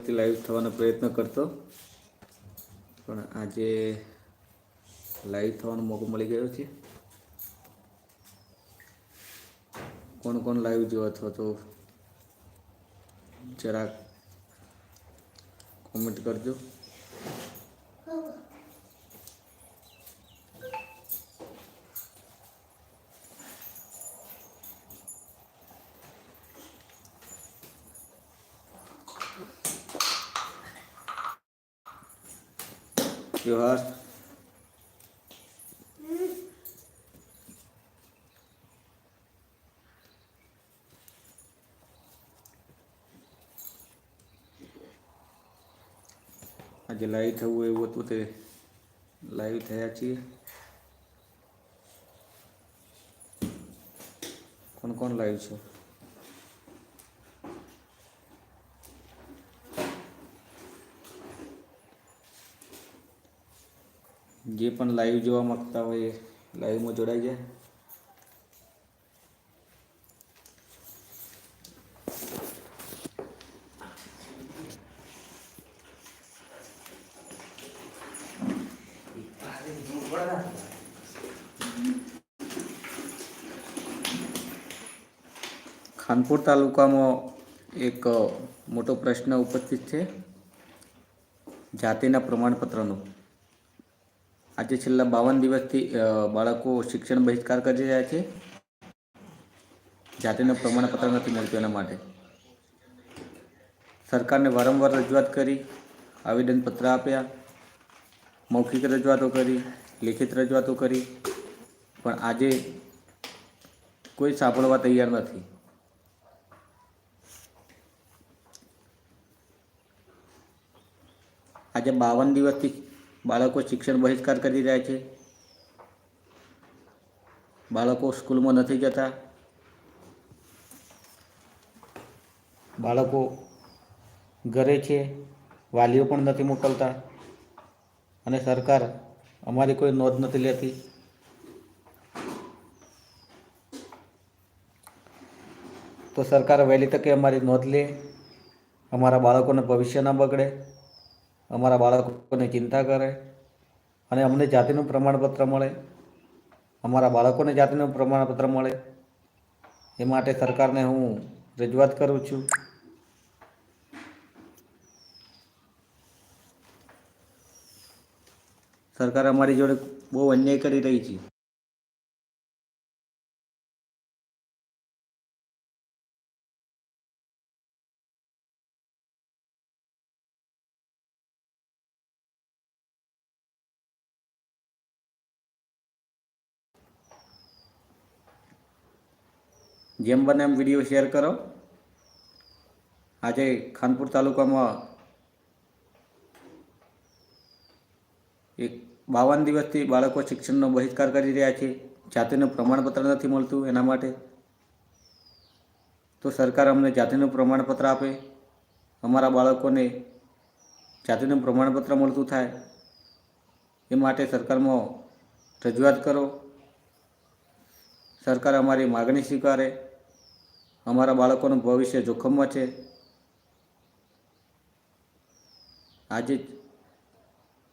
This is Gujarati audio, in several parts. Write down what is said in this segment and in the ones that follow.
લાઈવ થવાનો પ્રયત્ન કરતો. પણ આજે લાઈવ થવાનો મોકો મળી ગયો છે. કોણ કોણ લાઈવ જોવા અથવા તો જરાક કોમેન્ટ કરજો. જોહાર આજે લાઈવ થવું એવું હતું તે લાઈવ થયા છીએ. કોણ કોણ લાઈવ છો? જે પણ લાઈવ જોવા માંગતા હોય લાઈવમાં જોડાઈ જાય. ખાનપુર તાલુકામાં એક મોટો પ્રશ્ન ઉપસ્થિત છે. જાતિના પ્રમાણપત્રનો. આજે છેલ્લા બાવન દિવસથી બાળકો શિક્ષણ બહિષ્કાર કરી રહ્યા છે. જાતિનું પ્રમાણપત્ર નથી મળતું એના માટે. સરકારને વારંવાર રજૂઆત કરી, આવેદનપત્ર આપ્યા, મૌખિક રજૂઆતો કરી, લેખિત રજૂઆતો કરી, પણ આજે કોઈ સાંભળવા તૈયાર નથી. આજે બાવન દિવસથી બાળકો શિક્ષણ બહિષ્કાર કરી રહ્યા છે. બાળકો સ્કૂલમાં નથી જતા. બાળકો ઘરે છે, વાલીઓ પણ નથી મોકલતા અને સરકાર અમારી કોઈ નોંધ નથી લેતી. તો સરકાર વહેલી તકે અમારી નોંધ લે, અમારા બાળકોને ભવિષ્ય ના બગડે. અમારા બાળકોને ચિંતા કરે અને અમને જાતિનું પ્રમાણપત્ર મળે. અમારા બાળકોને જાતિનું પ્રમાણપત્ર મળે. એ માટે સરકારને હું રજૂઆત કરું છું. સરકાર અમારી જોડે બહુ અન્યાય કરી રહી છે. જેમ બને એમ વીડિયો શેર કરો. આજે ખાનપુર તાલુકામાં એક બાવન દિવસથી બાળકો શિક્ષણનો બહિષ્કાર કરી રહ્યા છે. જાતિનું પ્રમાણપત્ર નથી મળતું એના માટે. તો સરકાર અમને જાતિનું પ્રમાણપત્ર આપે. અમારા બાળકોને જાતિનું પ્રમાણપત્ર મળતું થાય. એ માટે સરકારમાં રજૂઆત કરો. સરકાર અમારી માગણી સ્વીકારે. અમારા બાળકોનું ભવિષ્ય જોખમમાં છે. આજે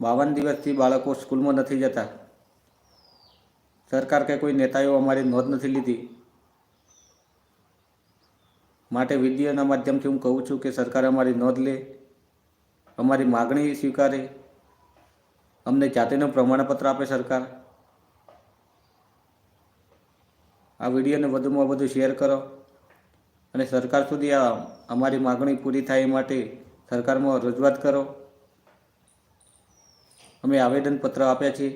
બાવન દિવસથી બાળકો સ્કૂલમાં નથી જતા. સરકાર કે કોઈ નેતાઓ અમારી નોંધ નથી લીધી. માટે વિડીયોના માધ્યમથી હું કહું છું કે સરકાર અમારી નોંધ લે, અમારી માગણી સ્વીકારે, અમને જાતિનું પ્રમાણપત્ર આપે સરકાર. આ વિડીયોને વધુમાં વધુ શેર કરો. અને સરકાર સુધી આ અમારી માગણી પૂરી થાય એ માટે સરકારમાં રજૂઆત કરો. અમે આવેદનપત્ર આપ્યા છીએ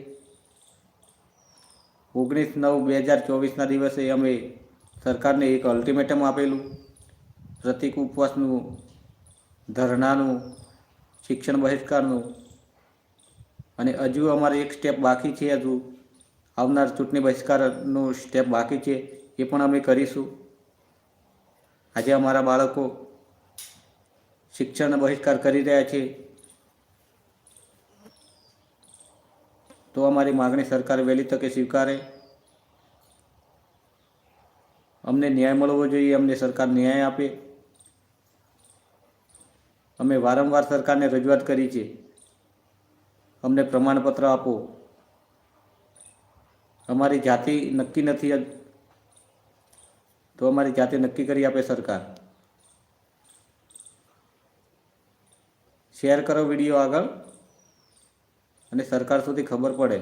ઓગણીસ નવ બે હજાર ચોવીસના દિવસે અમે સરકારને એક અલ્ટિમેટમ આપેલું. પ્રતિક ઉપવાસનું, ધરણાનું, શિક્ષણ બહિષ્કારનું અને હજુ અમારે એક સ્ટેપ બાકી છે હજુ. આવનાર ચૂંટણી બહિષ્કારનું સ્ટેપ બાકી છે. એ પણ અમે કરીશું. આજે અમારા બાળકો શિક્ષણનો બહિષ્કાર કરી રહ્યા છે. તો અમારી માગણી સરકાર વહેલી તકે સ્વીકારે. અમને ન્યાય મળવો જોઈએ, અમને સરકાર ન્યાય આપે. અમે વારંવાર સરકારને રજૂઆત કરી છે. અમને પ્રમાણપત્ર આપો. અમારી જાતિ નક્કી નથી તો અમારી જાતે નક્કી કરી આપે સરકાર. શેર કરો વીડિયો આગળ અને સરકાર સુધી ખબર પડે.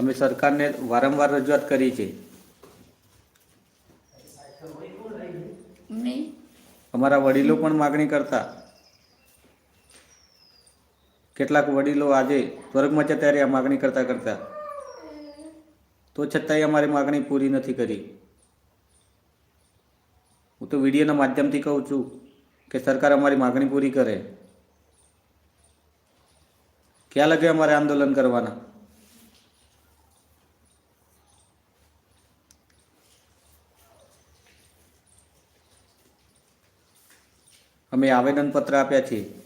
અમે સરકારને વારંવાર રજૂઆત કરી છે. અમારા વડીલો પણ માગણી કરતા. કેટલાક વડીલો આજે સ્વર્ગમાં છે ત્યારે આ માગણી કરતા કરતા. તો છતાંય અમારી માગણી પૂરી નથી કરી. હું તો વિડીયોના માધ્યમથી કહું છું કે સરકાર અમારી માગણી પૂરી કરે. ક્યાં લગે અમારે આંદોલન કરવાના? અમે આવેદનપત્ર આપ્યા છીએ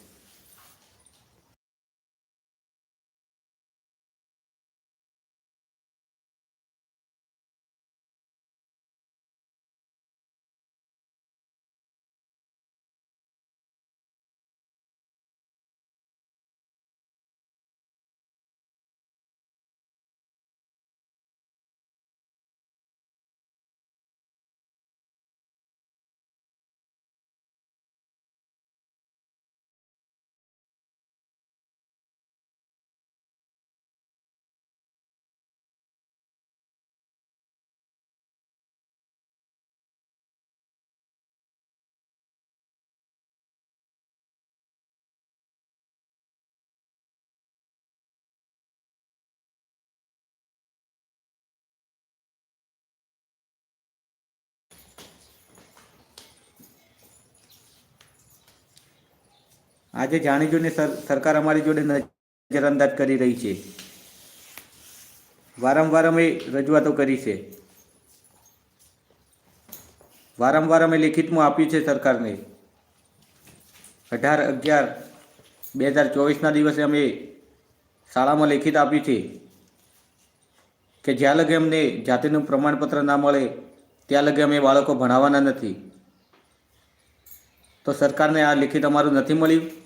આજે જાણી જોઈને સર- સરકાર અમારી જોડે નજરઅંદાજ કરી રહી છે. વારંવાર અમે રજૂઆતો કરી છે. વારંવાર અમે લેખિતમાં આપ્યું છે સરકારને. અઢાર અગિયાર બે હજાર ચોવીસના દિવસે અમે શાળામાં લેખિત આપ્યું છે કે જ્યાં લગે અમને જાતિનું પ્રમાણપત્ર ના મળે, ત્યાં લગે અમે બાળકો ભણાવવાના નથી. તો સરકારને આ લેખિત અમારું નથી મળ્યું?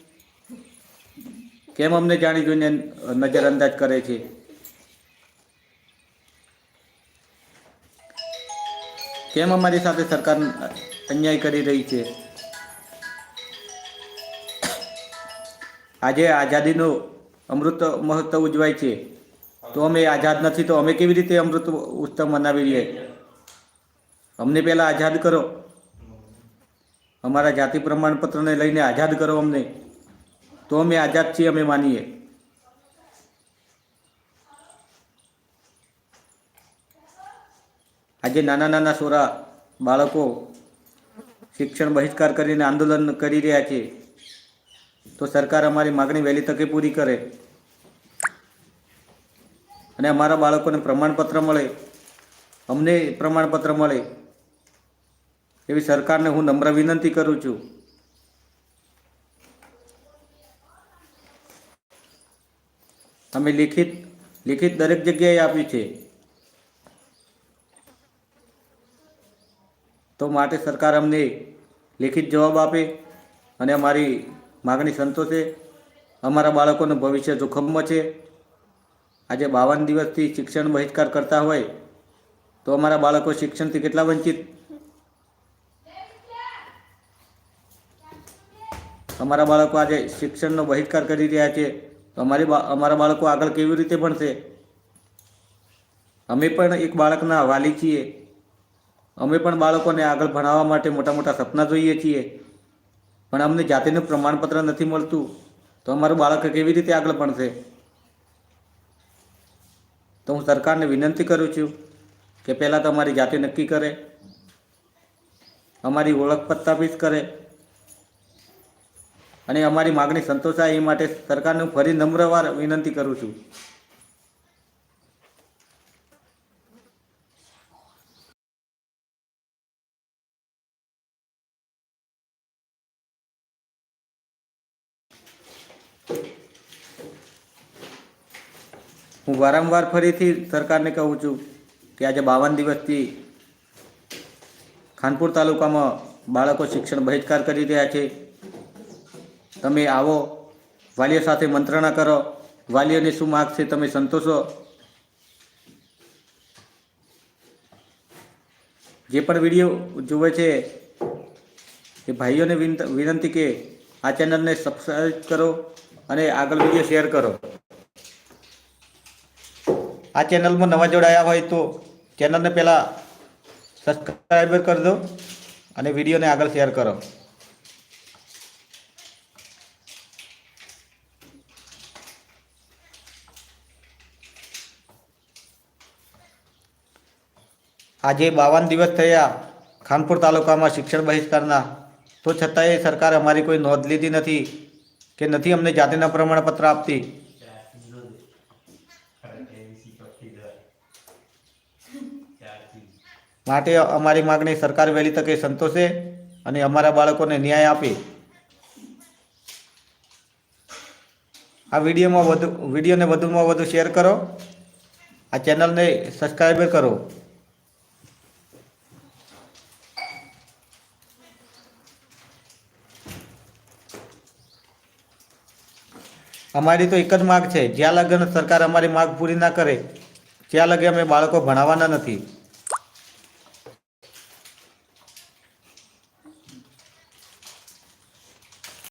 કેમ અમને જાણી જોઈને નજરઅંદાજ કરે છે? કેમ અમારી સાથે સરકાર અન્યાય કરી રહી છે? આજે આઝાદીનો અમૃત મહોત્સવ ઉજવાય છે. તો અમે આઝાદ નથી, તો અમે કેવી રીતે અમૃત ઉત્સવ મનાવી લઈએ? અમને પહેલાં આઝાદ કરો. અમારા જાતિ પ્રમાણપત્રને લઈને આઝાદ કરો અમને. તો અમે આઝાદ છીએ, અમે માનીએ. આજે નાના નાના છોરા બાળકો શિક્ષણ બહિષ્કાર કરીને આંદોલન કરી રહ્યા છે. તો સરકાર અમારી માગણી વહેલી તકે પૂરી કરે. અને અમારા બાળકોને પ્રમાણપત્ર મળે. અમને પ્રમાણપત્ર મળે. એવી સરકારને હું નમ્ર વિનંતી કરું છું. અમે લિખિત લિખિત દરેક જગ્યાએ આપ્યું છે. તો માટે સરકાર અમને લેખિત જવાબ આપે અને અમારી માગણી સંતોષે. અમારા બાળકોનું ભવિષ્ય જોખમમાં છે. આજે બાવન દિવસથી શિક્ષણ બહિષ્કાર કરતા હોય તો અમારા બાળકો શિક્ષણથી કેટલા વંચિત? અમારા બાળકો આજે શિક્ષણનો બહિષ્કાર કરી રહ્યા છે. તો અમારી અમારા બાળકો આગળ કેવી રીતે ભણશે? અમે પણ એક બાળકના વાલી છીએ. અમે પણ બાળકોને આગળ ભણાવવા માટે મોટા મોટા સપના જોઈએ છીએ. પણ અમને જાતિનું પ્રમાણપત્ર નથી મળતું. તો અમારું બાળક કેવી રીતે આગળ ભણશે? તો હું સરકારને વિનંતી કરું છું કે પહેલાં તો અમારી જાતિ નક્કી કરે. અમારી ઓળખ પ્રસ્થાપિત કરે. અને અમારી માગણી સંતોષાય. એ માટે સરકારને ફરી નમ્રવાર વિનંતી કરું છું. હું વારંવાર ફરીથી સરકારને કહું છું કે આજે બાવન દિવસથી ખાનપુર તાલુકામાં બાળકો શિક્ષણ બહિષ્કાર કરી રહ્યા છે. તમે આવો, વાલીઓ સાથે મંત્રણા કરો, વાલીઓને શું માગ છે તમે સંતોષો. જે પણ વીડિયો જુએ છે, એ ભાઈઓને વિનંતી કે આ ચેનલને સબસ્ક્રાઈબ કરો અને આગળ વીડિયો શેર કરો. આ ચેનલમાં નવા જોડાયા હોય તો ચેનલને પહેલાં સબસ્ક્રાઈબર કરી દો અને વિડીયોને આગળ શેર કરો. આજે બાવન દિવસ થયા ખાનપુર તાલુકામાં શિક્ષણ બહિષ્કારના. તો છતાંય સરકાર અમારી કોઈ નોંધ લીધી નથી કે નથી અમને જાતિના પ્રમાણપત્ર આપતી. માટે અમારી માગણી સરકાર વહેલી તકે સંતોષે અને અમારા બાળકોને ન્યાય આપે. આ વિડીયોમાં વધુ વિડીયોને વધુમાં વધુ શેર કરો. આ ચેનલને સબસ્ક્રાઈબ કરો. અમારી તો એક જ માગ છે. જ્યાં લગન સરકાર અમારી માગ પૂરી ના કરે, ત્યાં લગે અમે બાળકો ભણાવવાના નથી.